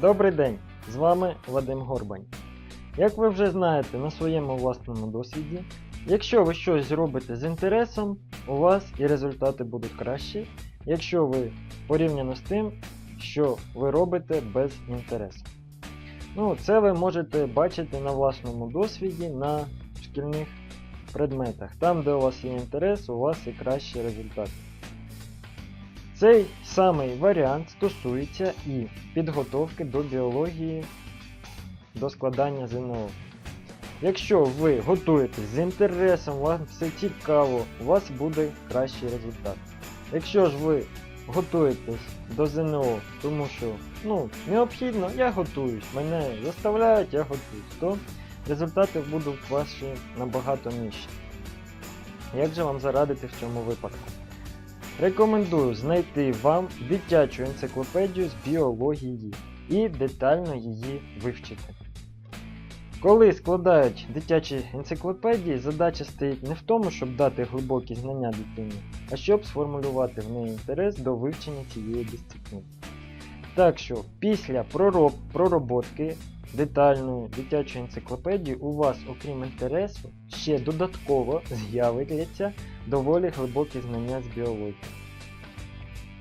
Добрий день! З вами Вадим Горбань. Як ви вже знаєте на своєму власному досвіді, якщо ви щось робите з інтересом, у вас і результати будуть кращі, якщо ви порівняно з тим, що ви робите без інтересу. Ну, це ви можете бачити на власному досвіді на шкільних предметах. Там, де у вас є інтерес, у вас і кращі результати. Цей самий варіант стосується і підготовки до біології до складання ЗНО. Якщо ви готуєтесь з інтересом, вам все цікаво, у вас буде кращий результат. Якщо ж ви готуєтесь до ЗНО, тому що ну, необхідно, я готуюсь, мене заставляють, я готуюсь, то результати будуть ваші набагато нижчі. Як же вам зарадити в цьому випадку? Рекомендую знайти вам дитячу енциклопедію з біології і детально її вивчити. Коли складають дитячі енциклопедії, задача стоїть не в тому, щоб дати глибокі знання дитині, а щоб сформулювати в неї інтерес до вивчення цієї дисципліни. Так що після пророб, пророботки детальної дитячої енциклопедії у вас, окрім інтересу, ще додатково з'являться доволі глибокі знання з біології.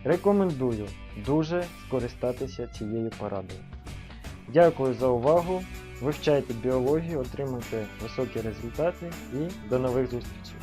Рекомендую дуже скористатися цією порадою. Дякую за увагу. Вивчайте біологію, отримуйте високі результати і до нових зустрічей!